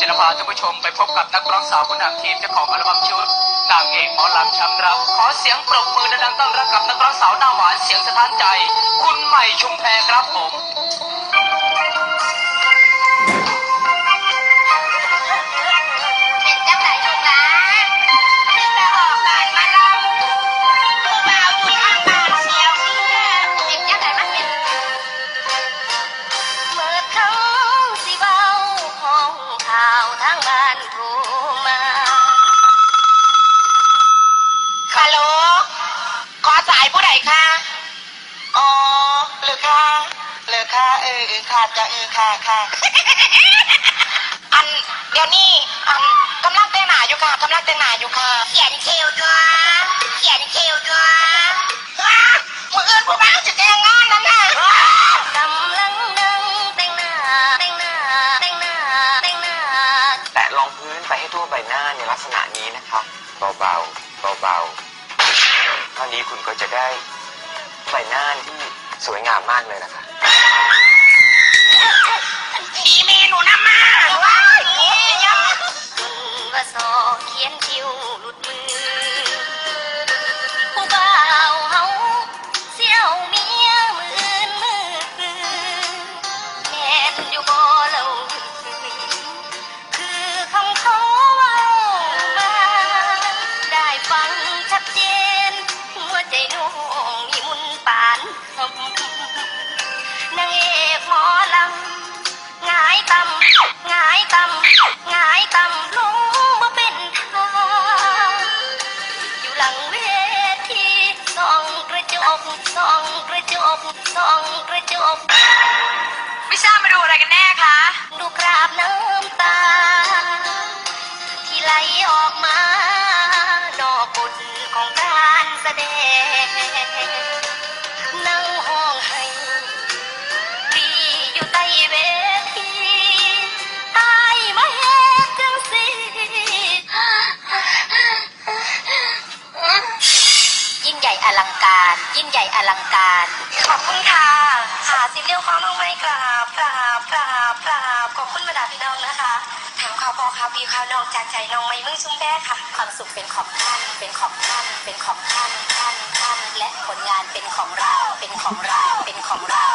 จะนำพาท่านผู้ชมไปพบกับนักร้องสาวผู้นำทีมเจ้าของอัลบั้มชุดนางเอกหมอลำช้ำรับขอเสียงปรบมือดังๆต้อนรับกับนักร้องสาวหน้าหวานเสียงสะท้านใจ คุณใหม่ชุมแพครับผม อสายผู้ใดคะอ๋อเหรือค่ะเหรือค่ะเออเออค่ะจะเออค่ะค่ะอันเดี๋ยวนี้อันกำลังแต่งหน้าอยู่ค่ะกำลังแต่งหน้าอยู่ค่ะ เขียนคิวตัวเขียนคิวตัวอ้ามืออื่นผู้บ่าวจะแต่งงานนั่นน่ะอ้ากำลังนั่งแต่งหน้าแต่งหน้าแต่งหน้าแต่งหน้าแตะรองพื้นไปให้ทั่วใบหน้าในลักษณะนี้นะครับเบาๆเบาๆ เท่านี้คุณก็จะได้ใบหน้าที่สวยงามมากเลยนะคะผีเมหนูนำมาว้ายโอ้ยยังคุณว่าสอเขียนคิว ตำหงายตำลงบ่เป็นทางอยู่หลังเวทีส่องกระจกส่องกระจกส่องกระจกไม่ทราบมาดูอะไรกันแน่คะ ดูกราบน้ำตา ที่ไหลออกมา ดอกบุญของการแสดง อลังการ ยิ่งใหญ่อลังการ ขอบคุณค่ะหาซิบรียวข้องน้องไม่กราบกราบกราบกราบขอบคุณมาดาพี่น้องนะคะถามข่าวพอข่าวพีข่าวน้องจากใจน้องไม้มึงชุ่มแป้ค่ะ ความสุขเป็นของท่านเป็นของท่านเป็นของท่านท่านท่านและผลงานเป็นของเราเป็นของเราเป็นของเรา